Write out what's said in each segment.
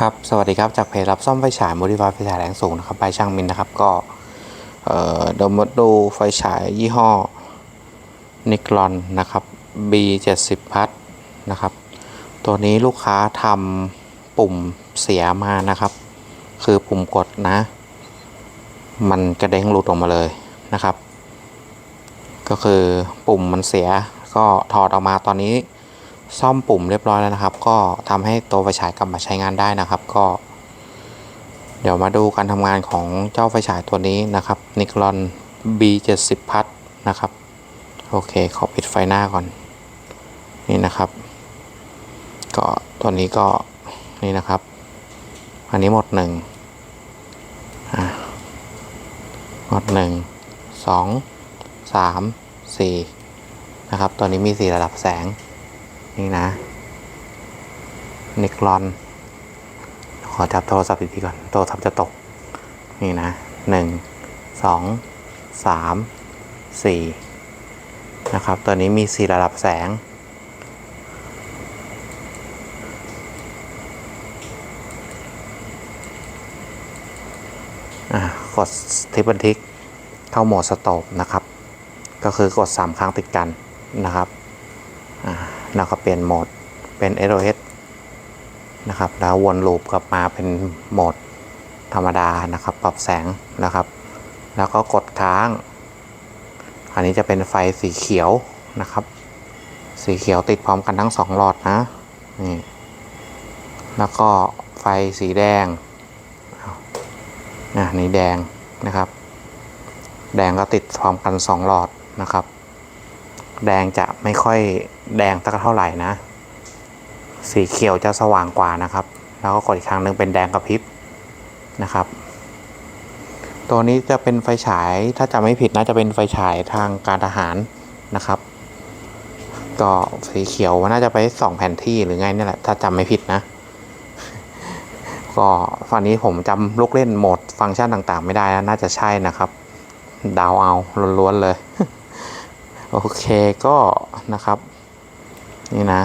ครับ สวัสดีครับ จากเพจรับซ่อมไฟฉายโมดิฟายไฟฉายแรงสูงนะครับไปช่างมินนะครับ ก็เอ่อดมดูไฟฉายยี่ห้อนิกลอนนะครับ B 7 0 พัทนะครับ ตัวนี้ลูกค้าทำปุ่มเสียมานะครับ คือปุ่มกดนะ มันกระเด้งหลุดออกมาเลยนะครับ ก็คือปุ่มมันเสียก็ถอดออกมาตอนนี้ ซ่อมปุ่มเรียบร้อยแล้วนะครับ ก็ทำให้ตัวไฟฉายกลับมาใช้งานได้นะครับ ก็ เดี๋ยวมาดูการทำงานของเจ้าไฟฉายตัวนี้นะครับ Niklon B 7 0 พัทนะครับ โอเค ขอปิดไฟหน้าก่อน นี่นะครับ ก็ตัวนี้ก็นี่นะครับ อันนี้หมดหนึ่งอะหมดหนึ่งสองสามสี่นะครับตัวนี้มีสี่ระดับแสง นี่นะนิกลอน ขอจับโทรศัพท์อีกทีก่อน โทรศัพท์จะตก นี่นะหนึ่งสองสามสี่นะครับ ตัวนี้มีสี่ระดับแสงอะกดที่บันทึกเข้าโหมดสโตปนะครับ ก็คือกด 3 ครั้งติดกันนะครับ แล้วก็เปลี่ยนโหมดเป็น SOS นะครับ แล้ววนลูปกลับมาเป็นโหมดธรรมดานะครับ ปรับแสงนะครับ แล้วก็กดค้าง อันนี้จะเป็นไฟสีเขียวนะครับ สีเขียวติดพร้อมกันทั้งสองหลอดนะนี่แล้วก็ไฟสีแดงอะนี่แดงนะครับ แดงก็ติดพร้อมกันสองหลอดนะครับ แดงจะไม่ค่อยแดงสักเท่าไหร่นะ สีเขียวจะสว่างกว่านะครับ แล้วก็กดอีกครั้งหนึ่งเป็นแดงกระพริบนะครับ ตัวนี้จะเป็นไฟฉายถ้าจำไม่ผิดนะจะเป็นไฟฉายทางการทหารนะครับ ก็สีเขียวน่าจะไปสองแผ่นที่หรือไงนี่แหละถ้าจำไม่ผิดนะ ก็ฝั่งนี้ผมจำลูกเล่นโหมดฟังก์ชันต่างๆ ไม่ได้นะน่าจะใช่นะครับ ดาวเอาล้วนๆเลย โอเคก็นะครับ นี่นะ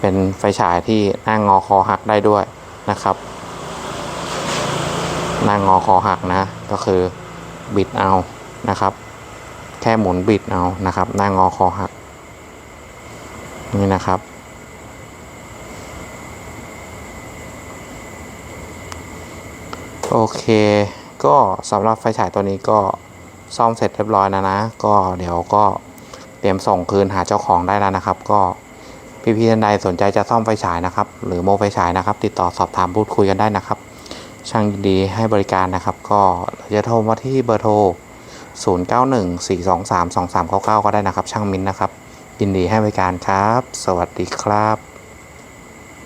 เป็นไฟฉายที่หน้างอคอหักได้ด้วยนะครับหน้างอคอหักนะ ก็คือบิดเอานะครับ แค่หมุนบิดเอานะครับ หน้างอคอหัก นี่นะครับโอเค ก็สำหรับไฟฉายตัวนี้ก็ ซ่อมเสร็จเรียบร้อยแล้วนะ ก็เดี๋ยวก็เตรียมส่งคืนหาเจ้าของได้แล้วนะครับ ก็พี่ๆท่านใดสนใจจะซ่อมไฟฉายนะครับ หรือโมไฟฉายนะครับ ติดต่อสอบถามพูดคุยกันได้นะครับ ช่างยินดีให้บริการนะครับ ก็จะโทรมาที่เบอร์โทร 0914232399 ก็ได้นะครับ ช่างมินนะครับยินดีให้บริการครับ สวัสดีครับ